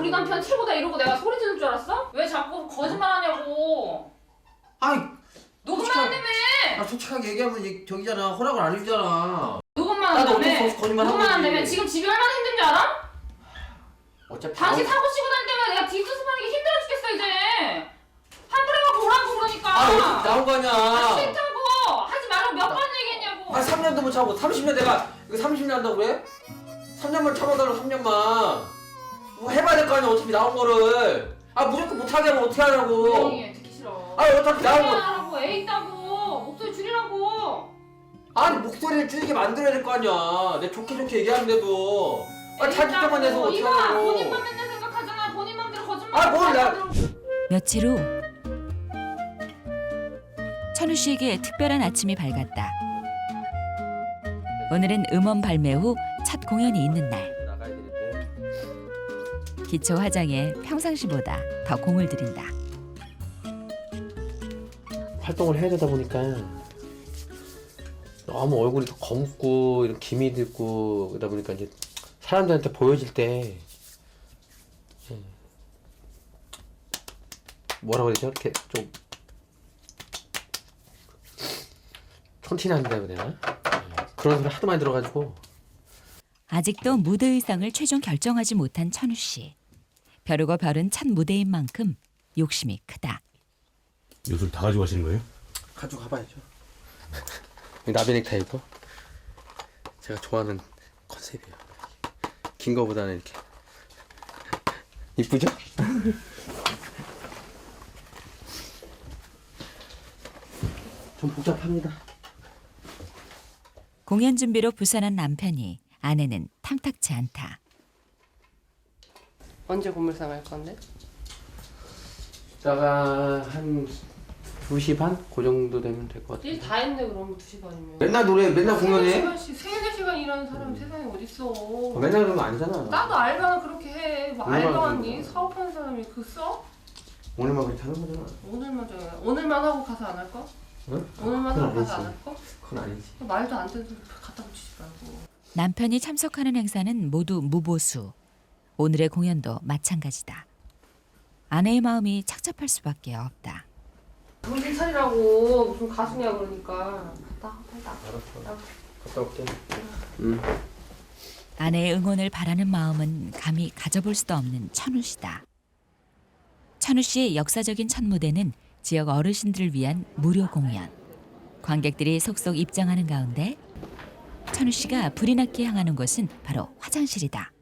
우리 남편 최고다 이러고 내가 소리 지를 줄 알았어? 왜 자꾸 거짓말하냐고. 아이 녹음만 솔직하- 한다며. 아 솔직하게 얘기하면 이 저기잖아 허락을 안 해주잖아 녹음만 나도 어쩔 수 한다며. 없이 거짓말 한 녹음만 거지. 한다며. 지금 집이 얼마나 힘든지 알아? 어차피 당신 사고 치고 다닐 때문에 내가 뒷수습하는 게 힘들어 죽겠어 이제. 환불해 갖고 오라고 그러니까. 아 어차피 나온 거 아, 아니야 싫다고. 하지 말라고 몇 번 얘기했냐고. 아 3년도 못 참고 30년 내가 이거 30년 한다고 그래? 3년만 참아달라고 3년만 뭐 해봐야 될 거 아니야 어차피 나온 거를 아 무조건 못하게 하면 어떻게 하냐고 조용히 해. 듣기 싫어. 아 어차피 나온 거 하라고 애 있다고. 목소리 줄이라고. 아니 목소리를 줄이게 만들어야 될 거 아니야 내 좋게 좋게 얘기하는데도 아애 자기 것만 내서 있다고. 어떻게 하냐고 본인만 맨날 생각하잖아. 본인 맘대로 거짓말. 아, 뭘 나- 며칠 후 천우 씨에게 특별한 아침이 밝았다. 오늘은 음원 발매 후 첫 공연이 있는 날. 기초 화장에 평상시보다 더 공을 들인다. 활동을 해야 되다 보니까 너무 얼굴이 더 검고 이런 기미 들고 그러다 보니까 이제 사람들한테 보여질 때 음, 뭐라 그러죠? 이렇게 좀 촌티난다 해야 되나? 음, 그런 소리 하도 많이 들어가지고 아직도 무대 의상을 최종 결정하지 못한 천우 씨. 벼르고 별은 첫 무대인 만큼 욕심이 크다. 요술 다 가지고 가시는 거예요? 가지고 가봐야죠. 이 나비 넥타이도 제가 좋아하는 컨셉이에요. 긴 거보다는 이렇게 이쁘죠? 좀 복잡합니다. 공연 준비로 부산한 남편이 아내는 탐탁치 않다. 언제 고물상 할 건데? 이따가 한 2시 반? 그 정도 되면 될 것 같아요. 일다 했네 그럼 2시간이면 맨날 노래 맨날 공연해? 3시간씩 3, 4시간 일하는 사람 세상에 어딨어 어, 맨날 그런 거 아니잖아 나도 알바는 그렇게 해. 뭐 얼마나 알바 그런 하니? 거야? 사업하는 사람이 그 써? 오늘만 그렇게 하는 거잖아 오늘만 저 오늘만 하고 가서 안 할 거? 응? 오늘만 그건 하고 가서 아니지. 안할 거? 그건 아니지 말도 안 되는 소리 갖다 붙이지 말고. 남편이 참석하는 행사는 모두 무보수. 오늘의 공연도 마찬가지다. 아내의 마음이 착잡할 수밖에 없다. 정신 차리라고 무슨 가수냐 그러니까. 갔다 갔다. 알았어. 갔다 올게. 아내의 응원을 바라는 마음은 감히 가져볼 수도 없는 천우 씨다. 천우 씨의 역사적인 첫 무대는 지역 어르신들을 위한 무료 공연. 관객들이 속속 입장하는 가운데 천우 씨가 불이 났게 향하는 곳은 바로 화장실이다.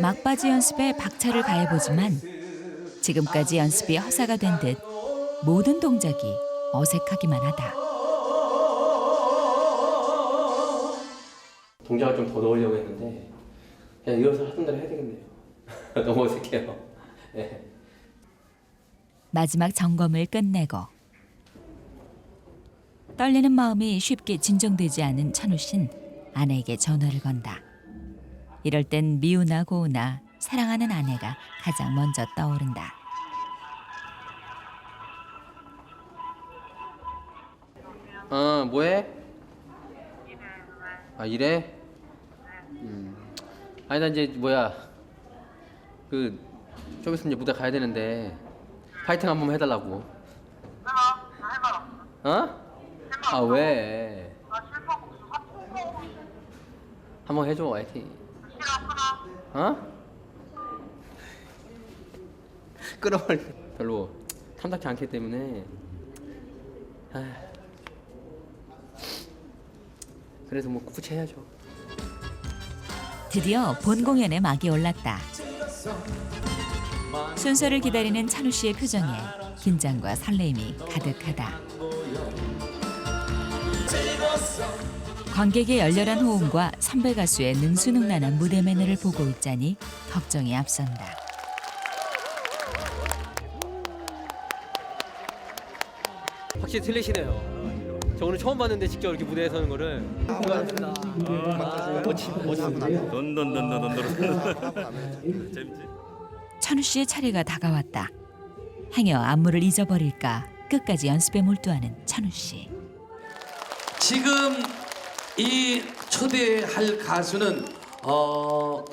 막바지 연습에 박차를 가해보지만 지금까지 연습이 허사가 된 듯 모든 동작이 어색하기만 하다. 동작을 좀 더 넣으려고 했는데 그냥 리허설 하던 대로 해야 되겠네요. 너무 어색해요. 네. 마지막 점검을 끝내고 떨리는 마음이 쉽게 진정되지 않은 천우 씨는 아내에게 전화를 건다. 이럴 땐 미우나 고우나 사랑하는 아내가 가장 먼저 떠오른다. 어 뭐해? 아 이래? 음. 아니 나 이제 뭐야 그 좀 있으면 이제 무대 가야 되는데 파이팅 한 번 해달라고. 어? 아 왜? 한번 해줘 파이팅. 어? 끌어버리 별로 탐탁지 않기 때문에. 아. 그래서 뭐 꿋꿋이 해야죠. 드디어 본 공연의 막이 올랐다. 순서를 기다리는 찬우 씨의 표정에 긴장과 설레임이 가득하다. 관객의 열렬한 호응과 선배 가수의 능수능란한 무대 매너를 보고 있자니 걱정이 앞선다. 확실히 틀리시네요. 저 오늘 처음 봤는데 직접 이렇게 무대에 서는 거를. 넌넌넌넌넌 재밌지? 천우 씨의 차례가 다가왔다. 행여 안무를 잊어버릴까 끝까지 연습에 몰두하는 천우 씨. 지금 이 초대할 가수는 어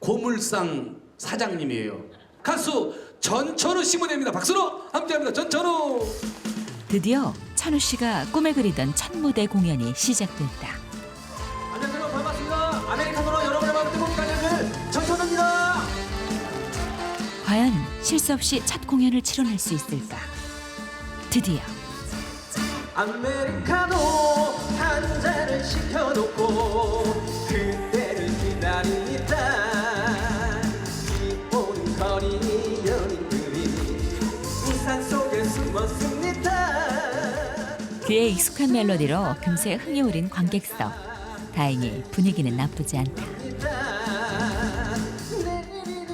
고물상 사장님이에요. 가수 전천후 씨 무대입니다. 박수로 함께합니다. 전천후. 드디어 천우 씨가 꿈에 그리던 첫 무대 공연이 시작됐다. 안녕하세요 반갑습니다 아메리카노로 여러분의 마음을 뜨거운 달려줄 전천우입니다 과연 실수 없이 첫 공연을 치러낼 수 있을까? 드디어 아메리카노 한 잔을 시켜놓고 그때를 기다립니다 비 오는 거리 연인들이 우산 속에 숨었습니다 그의 익숙한 멜로디로 금세 흥이 오른 관객석. 다행히 분위기는 나쁘지 않다.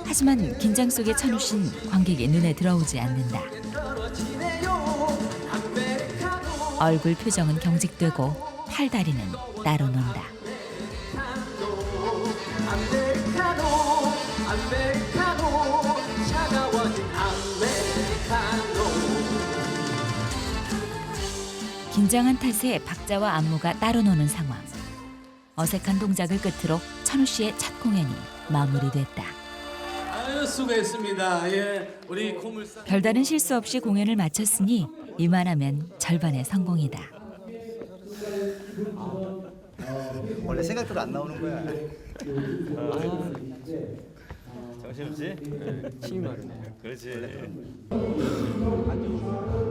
하지만 긴장 속의 천우 씨는 관객의 눈에 들어오지 않는다. 얼굴 표정은 경직되고 팔다리는 따로 논다. 아메리카노 아메리카노 차가워진 아메리카노 긴장한 탓에 박자와 안무가 따로 노는 상황. 어색한 동작을 끝으로 천우 씨의 첫 공연이 마무리됐다. 아유 수고했습니다. 예, 우리 고물상. 별다른 실수 없이 공연을 마쳤으니 이만하면 절반의 성공이다. 원래 생각대로 안 나오는 거야. 정신없지? 침이 마르네 그렇지.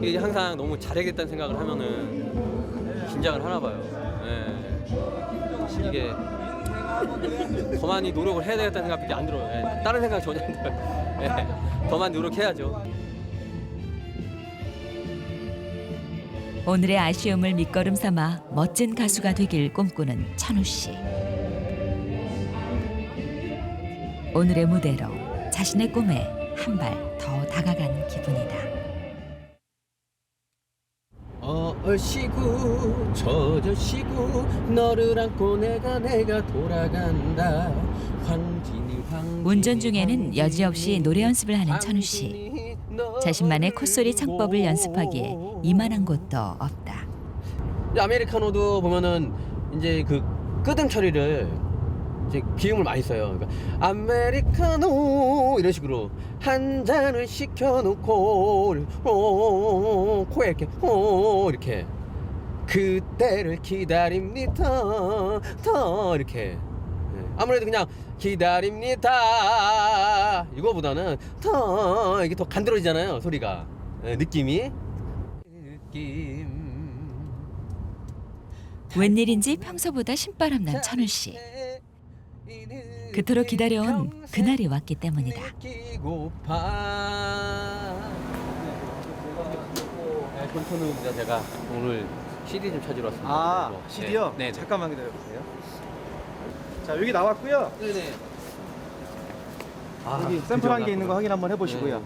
이게 항상 너무 잘하겠다는 생각을 하면은 긴장을 하나 봐요. 예. 이게 더 많이 노력을 해야 되겠다는 생각밖에 안 들어요. 예. 다른 생각 전혀 안 들어요. 예. 더 많이 노력해야죠. 오늘의 아쉬움을 밑거름 삼아 멋진 가수가 되길 꿈꾸는 천우 씨. 오늘의 무대로 자신의 꿈에 한 발 더 다가간 기분이다. 얼씨구 젖어시구 너를 안고 내가 내가 돌아간다 황진이 황진이 운전 중에는 여지없이 노래 연습을 하는 천우 씨. 자신만의 콧소리 창법을 연습하기에 이만한 곳도 없다. 아메리카노도 보면은 이제 그 끄듬 처리를 이제 기음을 많이 써요. 그러니까 아메리카노 이런 식으로 한 잔을 시켜놓고 어, 코에 이렇게 어, 이렇게 그때를 기다립니다. 더 이렇게 예. 아무래도 그냥 기다립니다 이거보다는 더 이게 더 간드러지잖아요 소리가 예, 느낌이 느낌 웬일인지 평소보다 신바람 난 천우 씨. 그토록 기다려온 그날이 왔기 때문이다. 네, 전천우입니다. 제가 오늘 CD 좀 찾으러 왔습니다. 아, CD요? 네, 네. 잠깐만 기다려 보세요. 자, 여기 나왔고요. 네네. 여기 샘플 한 게 있는 거 확인 한번 해보시고요.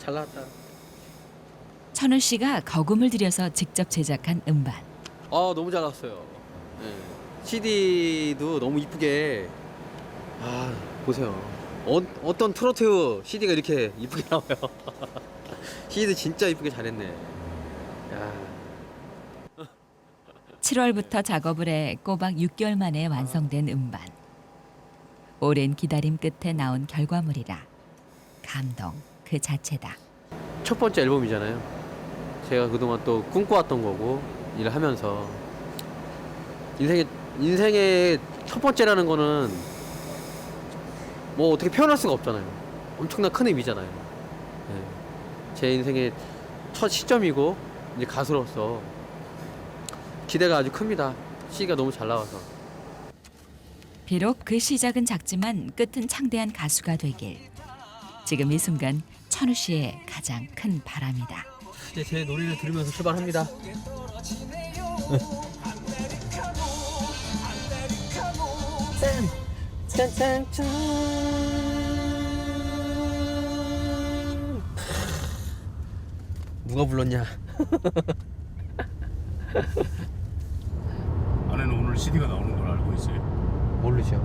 잘 나왔다. 천우 씨가 거금을 들여서 직접 제작한 음반. 아 너무 잘 나왔어요. 네. CD도 너무 이쁘게 아 보세요. 어, 어떤 트로트 CD가 이렇게 이쁘게 나와요. CD도 진짜 이쁘게 잘했네. 야. 7월부터 작업을 해 꼬박 6개월 만에 완성된 음반. 오랜 기다림 끝에 나온 결과물이라 감동 그 자체다. 첫 번째 앨범이잖아요. 제가 그동안 또 꿈꿔왔던 거고 일을 하면서 인생의 인생의 첫 번째라는 거는 뭐 어떻게 표현할 수가 없잖아요. 엄청난 큰 의미잖아요. 네. 제 인생의 첫 시점이고 이제 가수로서 기대가 아주 큽니다. 시가 너무 잘 나와서. 비록 그 시작은 작지만 끝은 창대한 가수가 되길. 지금 이 순간 천우 씨의 가장 큰 바람이다. 이제 제 노래를 들으면서 출발합니다. 짠짠짠. 누가 불렀냐? 아내는 오늘 CD가 나오는 걸 알고 있어요? 모르죠.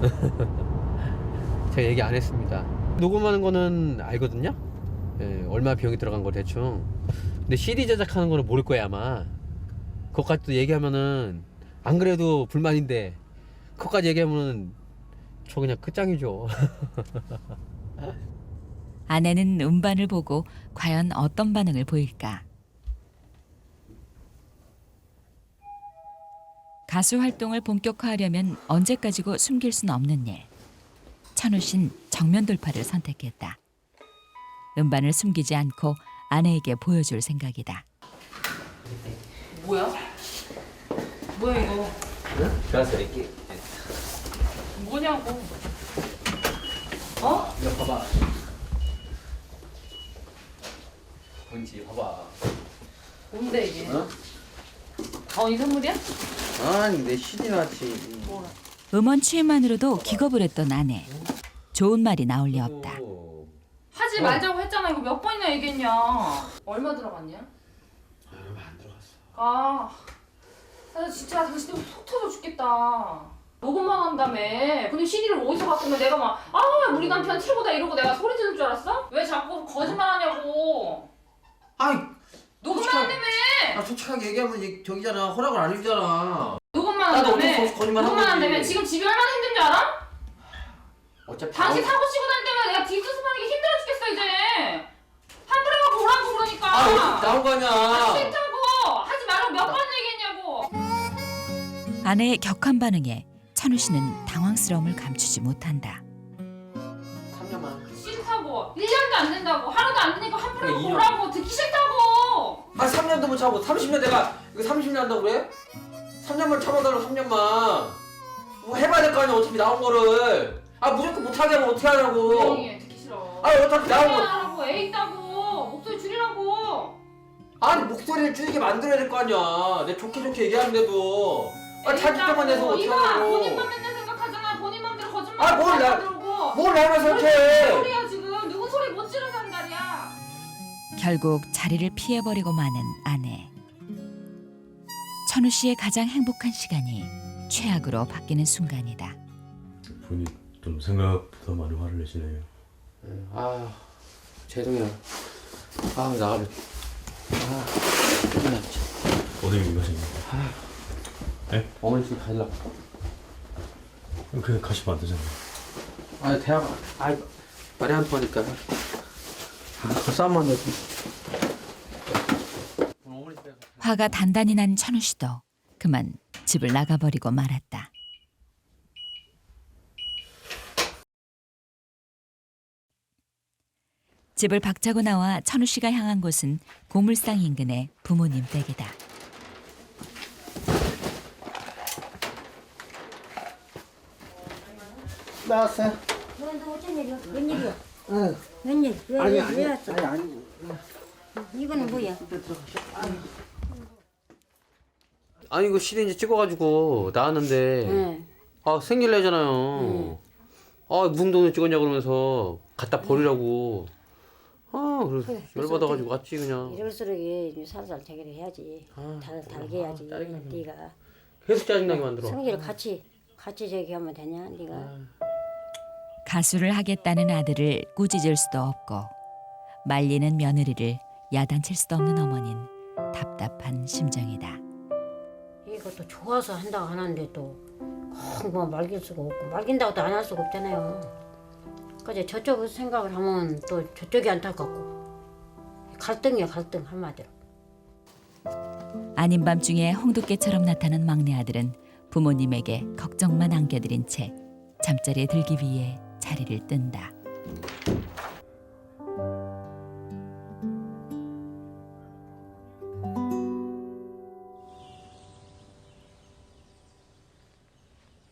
제가 얘기 안 했습니다. 녹음하는 거는 알거든요. 예, 얼마 비용이 들어간 거 대충. 근데 CD 제작하는 거는 모를 거야 아마. 그것까지 또 얘기하면은 안 그래도 불만인데 그것까지 얘기하면은 저 그냥 끝장이죠. 아내는 음반을 보고 과연 어떤 반응을 보일까? 가수 활동을 본격화하려면 언제까지고 숨길 수는 없는 일. 천우 씨는 정면 돌파를 선택했다. 음반을 숨기지 않고 아내에게 보여줄 생각이다. 뭐야? 뭐야 이거? 좋았어 이렇게. 뭐냐고? 어? 이거 봐봐. 뭔지 봐봐. 뭔데 이게? 어? 어, 이 선물이야? 아니 내 CD 나왔지. 음원 취임만으로도 기겁을 했던 아내. 좋은 말이 나올 리 없다. 하지 말자고 했잖아. 이거 몇 번이나 얘기했냐? 얼마 들어갔냐? 얼마 안 들어갔어. 아, 나 진짜 당신 때문에 속 터져 죽겠다. 녹음만 한다며. 근데 CD를 어디서 갔으면 내가 막, 아, 우리 남편 최고다 이러고 내가 소리 지를 줄 알았어? 왜 자꾸 거짓말 하냐고. 아이, 녹음만 솔직하- 한다며. 아 솔직하게 얘기하면 이- 저기잖아 허락을 안 해주잖아. 녹음만 나도 한다며. 어쩔 수 없이 거짓말 한 녹음만 거지. 한다며. 지금 집이 얼마나 힘든 줄 알아? 어차피 당신 사고 치고 다닐 때면 내가 뒷수습하는 게 힘들어 죽겠어 이제. 환불해 갖고 오라고 그러니까. 아 어차피 나온 거 아, 아니야. 싫다고. 하지 말라고 몇 번 얘기했냐고. 아내의 격한 반응에 천우 씨는 당황스러움을 감추지 못한다. 3년만. 싫다고 1년도 안 된다고 하루도 안 되니까 그래, 갖고 이년. 오라고 듣기 싫다고 아 3년도 못 참고 30년 내가 이거 30년 한다고 그래? 3년만 참아달라고 3년만. 뭐 해봐야 될 거 아니야 어차피 나온 거를. 아 무조건 못하게 하면 어떻게 하냐고. 조용히 해 듣기 싫어 아 어차피 나온 거. 하라고 애 있다고 목소리 줄이라고 아니 목소리를 줄이게 만들어야 될 거 아니야. 내 좋게 좋게 얘기하는데도. 아 애 자기. 것만 내서 어떻게 이봐 하냐고. 본인만 맨날 생각하잖아 본인 맘대로 거짓말 아, 뭘 나- 뭘 나만 생각해. 소리야 결국 자리를 피해버리고 마는 아내. 천우 씨의 가장 행복한 시간이 최악으로 바뀌는 순간이다. 본인 좀 생각보다 많이 화를 내시네요. 아 죄송해요. 아 나가면. 아 그냥 어디 가시는 어머니 집에 가려고. 거 그냥 가시면 안 되잖아요. 아 대학 아 말이 안 통하니까. 집에 가. 화가 단단히 난 천우 씨도 그만 집을 나가버리고 말았다. 집을 박차고 나와 천우 씨가 향한 곳은 고물상 인근의 부모님 댁이다. 나왔어요? 너 어쩐 일이야? 웬일이야? 웬일? 왜, 왜, 왜 왔어? 아니 아니 이거는 뭐야? 아니 이거 CD 이제 찍어가지고 나왔는데 응. 아 생길래잖아요. 아 무슨 돈을 찍었냐 그러면서 갖다 버리라고. 아 그래서 그래, 열받아가지고 왔지 그냥. 이럴수록 이제 살살 대결을 해야지. 아, 달, 달게 해야지. 짜증나네. 네가 계속 짜증나게 만들어. 성질을 같이 같이 저기 하면 되냐? 네가 아. 가수를 하겠다는 아들을 꾸짖을 수도 없고 말리는 며느리를 야단칠 수도 없는 어머니는 답답한 심정이다. 이것도 좋아서 한다고 하는데 또뭐 말길 수가 없고 말긴다고 또안할 수가 없잖아요. 그래 저쪽 생각을 하면 또 저쪽이 안타깝고 갈등이야 갈등 한마디로. 아닌 밤중에 홍두깨처럼 나타난 막내 아들은 부모님에게 걱정만 안겨드린 채 잠자리에 들기 위해 자리를 뜬다.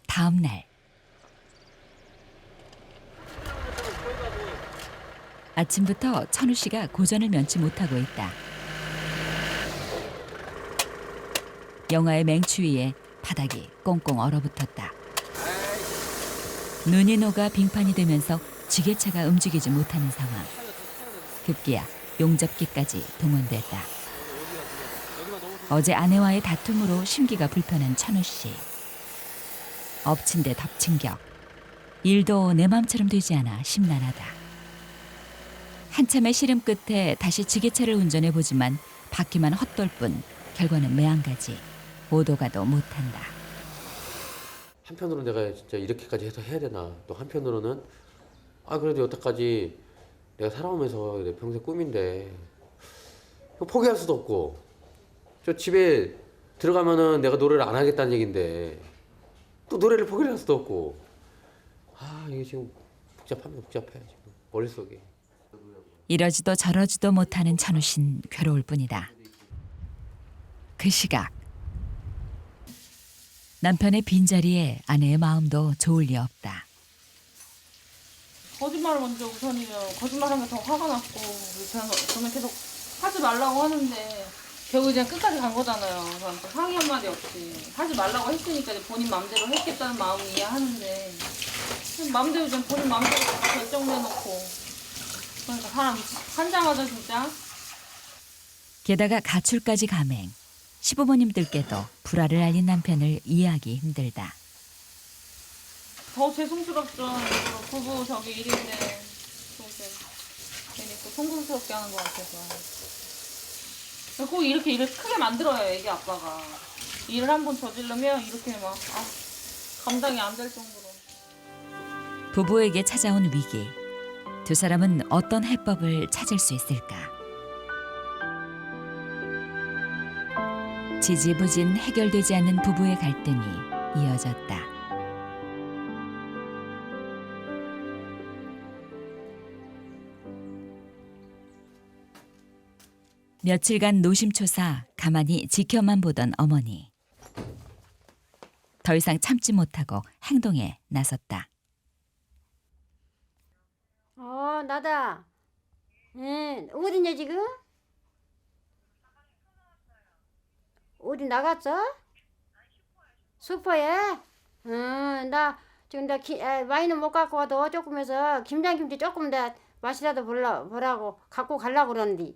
다음 날 아침부터 천우 씨가 고전을 면치 못하고 있다. 영화의 맹추위에 바닥이 꽁꽁 얼어붙었다. 눈이 녹아 빙판이 되면서 지게차가 움직이지 못하는 상황. 급기야 용접기까지 동원됐다. 어제 아내와의 다툼으로 심기가 불편한 천우 씨. 엎친 데 덮친 격. 일도 내 맘처럼 되지 않아 심란하다. 한참의 시름 끝에 다시 지게차를 운전해 보지만 바퀴만 헛돌 뿐 결과는 매한가지. 오도 가도 못한다. 한편으로는 내가 진짜 이렇게까지 해서 해야 되나? 또 한편으로는 아 그래도 여태까지 내가 살아오면서 내 평생 꿈인데 포기할 수도 없고 저 집에 들어가면은 내가 노래를 안 하겠다는 얘긴데 또 노래를 포기할 수도 없고. 아 이게 지금 복잡하면 복잡해 지금 머릿속에. 이러지도 저러지도 못하는 천우 씨는 괴로울 뿐이다. 그 시각 남편의 빈자리에 아내의 마음도 좋을 리 없다. 거짓말을 먼저 우선이면 거짓말하면 더 화가 났고 저는, 저는 계속 하지 말라고 하는데 결국 이제 끝까지 간 거잖아요. 상의 한마디 없이 하지 말라고 했으니까 이제 본인 마음대로 했겠다는 마음은 이해하는데 마음대로 이제 본인 마음대로 결정 내놓고 그러니까 사람 환장하죠 진짜. 게다가 가출까지 감행. 시부모님들께도 불화를 알린 남편을 이해하기 힘들다. 더 죄송스럽죠. 일부러 부부 저기 일인데 괜히 또 송구스럽게 하는 것 같아서. 꼭 이렇게 일을 크게 만들어요, 애기 아빠가. 일을 한 번 저지르면 이렇게 막 아, 감당이 안 될 정도로. 부부에게 찾아온 위기. 두 사람은 어떤 해법을 찾을 수 있을까? 지지부진 해결되지 않는 부부의 갈등이 이어졌다. 며칠간 노심초사 가만히 지켜만 보던 어머니. 더 이상 참지 못하고 행동에 나섰다. 어 나다. 응 어디냐 지금? 어디 나갔어? 슈퍼에? 응, 나 지금 나 기, 에, 와인은 못 갖고 와도 조금 해서 김장김치 조금 더 맛이라도 보라, 보라고 갖고 가려고 그러는데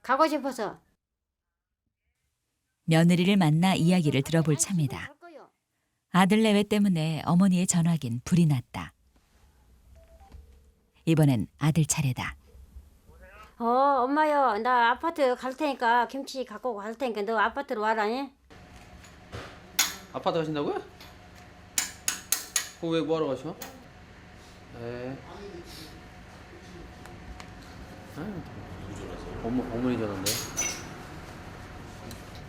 가고 싶어서 며느리를 만나 이야기를 들어볼 참이다. 아들 내외 때문에 어머니의 전화긴 불이 났다. 이번엔 아들 차례다. 어 엄마요 나 아파트 갈 테니까 김치 갖고 갈 테니까 너 아파트로 와라 잉? 아파트 가신다고요? 그거 왜 뭐하러 가셔? 네. 어머, 어머니 전화인데.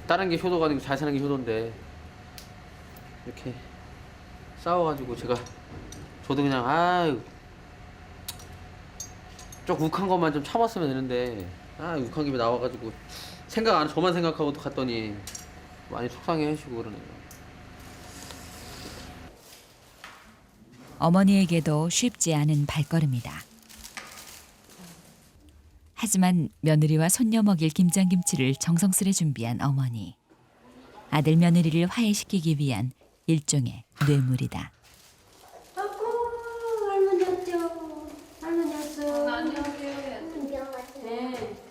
다른 게 효도가 아니고 잘 사는 게 효도인데 이렇게 싸워가지고 제가 저도 그냥 아유 좀 욱한 것만 좀 참았으면 되는데 아 욱한 김에 나와가지고 생각 안 저만 생각하고 또 갔더니 많이 속상해 하시고 그러네요. 어머니에게도 쉽지 않은 발걸음이다. 하지만 며느리와 손녀 먹일 김장김치를 정성스레 준비한 어머니. 아들 며느리를 화해시키기 위한 일종의 뇌물이다. 아이고 할머니 왔죠 할머니 왔어 안녕하세요.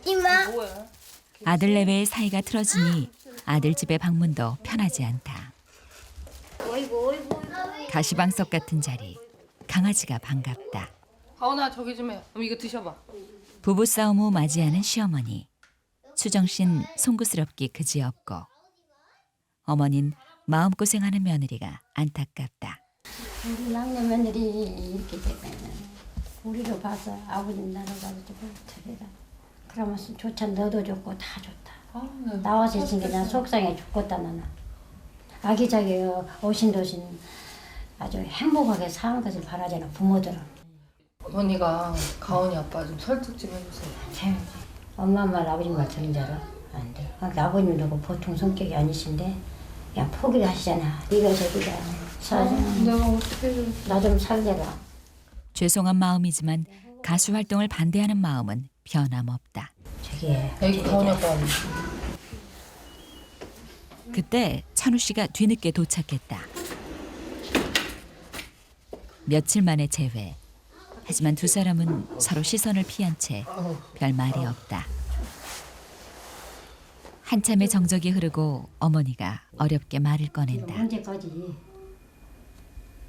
이마 뭐야? 아들 내외의 사이가 틀어지니 아들 집의 방문도 편하지 않다. 어이구 어이구 가시방석 같은 자리. 강아지가 반갑다. 가온아 저기 좀 해. 그럼 이거 드셔봐. 부부 싸움 후 맞이하는 시어머니. 수정신 송구스럽기 그지없고 어머닌 마음고생하는 며느리가 안타깝다. 우리 막내 며느리 이렇게 되면 우리로 봐서 아버님 나로 봐서 좀 저래라 그러면서 좋자 너도 좋고 다 좋다 나와서 있으니 그냥 속상해 죽겠다 나는 아기자기 오신도신 아주 행복하게 사는 것을 바라잖아 부모들은 어머니가 가온이 아빠 좀 설득 좀 해주세요. 참 엄마 말 아버지 말 듣는 줄 알아? 안 돼. 아버님도 그 보통 성격이 아니신데 그냥 포기를 하시잖아 네가 저기다 사 내가 어떻게 해줘. 나좀 살려라 죄송한 마음이지만 가수 활동을 반대하는 마음은 변함없다. 애기 가온이 아빠 그때 찬우 씨가 뒤늦게 도착했다. 며칠 만에 재회. 하지만 두 사람은 서로 시선을 피한 채 별 말이 없다. 한참의 정적이 흐르고 어머니가 어렵게 말을 꺼낸다. 언제까지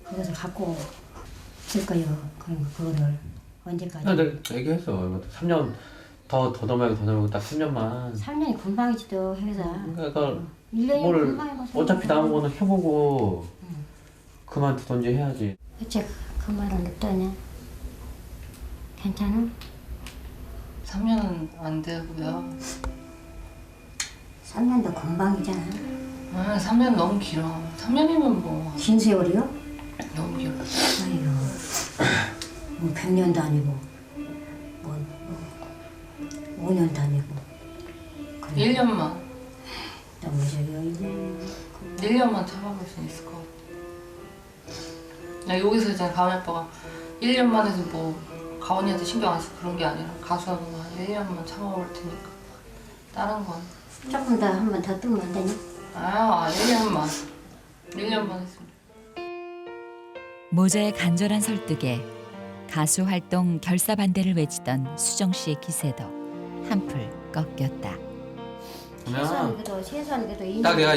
그것을 갖고 있을 거예요. 그럼 그거를 언제까지? 아, 내가 얘기했어. 3년 더 더더 말고 더 말고 딱 3년만. 3년이 금방이지도 회사. 그러니까 1년이 뭘 금방 가서 어차피 남은 거는 해보고 그만두던지 해야지. 대체 그 말은 어떠냐? 괜찮아? 3년은 안 되고요. 3년도 금방이잖아. 아, 3년 너무 길어. 3년이면 뭐 긴 세월이요? 너무 길어. 아이고, 뭐 100년도 아니고, 뭐, 뭐 5년도 아니고. 그래. 1년만. 너무 이제. 1년만 참아볼 수 있을 것 같아. 나 여기서 이제 가은이 아빠가 1년만 해도 뭐 가은이한테 신경 안 쓰고 그런 게 아니라 가수하는 한 1년만 참아볼 테니까. 다른 건. 조금 더 한 번 더 뜨면 안 되냐? 아, 1년만. 1년만 했으면. 모자의 간절한 설득에 가수 활동 결사 반대를 외치던 수정 씨의 기세도 한풀 꺾였다. 최소한 그래도, 최소한 그래도 2년. 딱 내가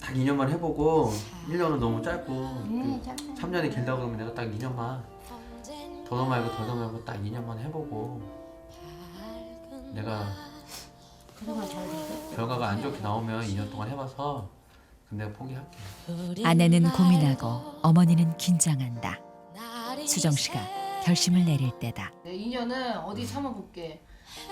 딱 2년만 해보고 1년은 너무 짧고 네, 짧다. 3년이 길다 그러면 내가 딱 2년만 더도 말고 더도 말고 딱 2년만 해보고 내가 그동안 잘 되고. 결과가 안 좋게 나오면 2년 동안 해봐서 그럼 내가 포기할게. 아내는 고민하고 어머니는 긴장한다. 수정 씨가 결심을 내릴 때다. 내 2년은 어디 참아볼게.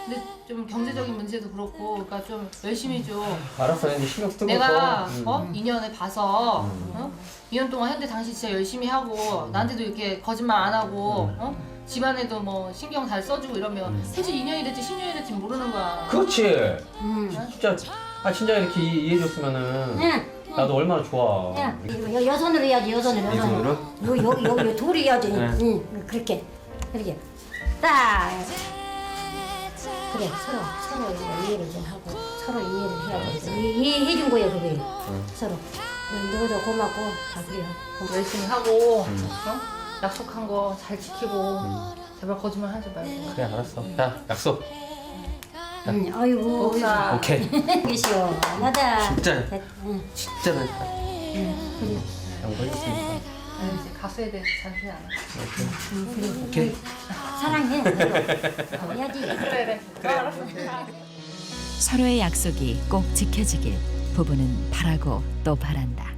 근데 좀 경제적인 문제도 그렇고, 그러니까 좀 열심히 좀 알았어, 이제 신경 쓰고 내가 음. 어 2년을 봐서 어? 2년 동안 했는데 당신 진짜 열심히 하고 나한테도 이렇게 거짓말 안 하고 음. 어? 집안에도 뭐 신경 잘 써주고 이러면 해지 2년이 될지 10년이 될지 모르는 거야. 그렇지. 응. 진짜 아 진짜 이렇게 이- 이해해줬으면은 응. 나도 얼마나 좋아. 야, 이거 여선으로 해야지, 여선으로. 이 손으로? 여기, 여기, 여기, 여기 둘이 해야지. 네. 응, 그렇게. 그렇게. 딱. 그래, 서로, 서로 이해를 좀 하고, 서로 이해를 해야 돼. 이- 이해해준 거야, 그게. 서로. 너도 고맙고, 다 그래요. 열심히 하고 어? 약속한 거 잘 지키고 제발 거짓말 하지 말고. 그래 알았어. 자 약속. 응, 아이고. 목사. 오케이. 이게 시원하다. 진짜 됐- 응, 진짜. 나는 이제 가수에 대해서 자세히 안 해. 오케이. 사랑해. 그래도. 해야지. 그래 그래. 서로의 약속이 꼭 지켜지길 부부는 바라고 또 바란다.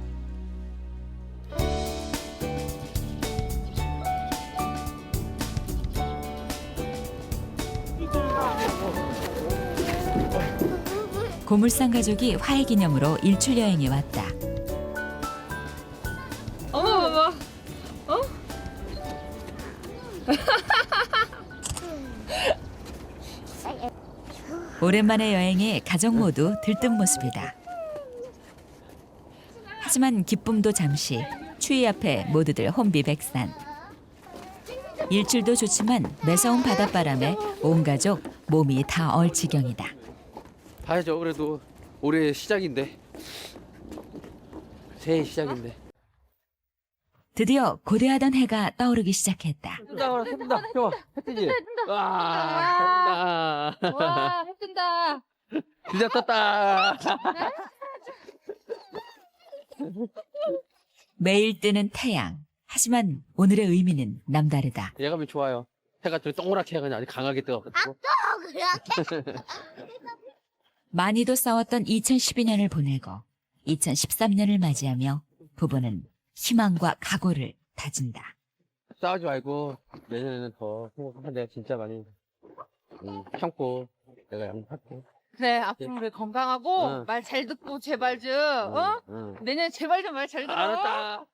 고물상 가족이 화해 기념으로 일출 여행에 왔다. 어머 어머. 오랜만의 여행에 가족 모두 들뜬 모습이다. 하지만 기쁨도 잠시 추위 앞에 모두들 혼비백산. 일출도 좋지만 매서운 바닷바람에 온 가족 몸이 다 얼 지경이다. 봐야죠. 그래도 올해 시작인데 새해 시작인데. 드디어 고대하던 해가 떠오르기 시작했다. 뜬다, 뜬다, 형, 햇뜨지. 와, 뜬다. 와, 해 뜬다. 진짜 떴다. 매일 뜨는 태양. 하지만 오늘의 의미는 남다르다. 예감이 좋아요. 해가 좀 동그랗게 해가 아주 강하게 뜨거든요. 많이도 싸웠던 2012년을 보내고 2013년을 맞이하며 부부는 희망과 각오를 다진다. 싸우지 말고 내년에는 더 행복한 내가 진짜 많이 음, 참고 내가 양보할게. 그래, 앞으로 우리 건강하고 응. 말 잘 듣고 제발 좀, 어? 응. 내년에 제발 좀 말 잘 들어. 알았다.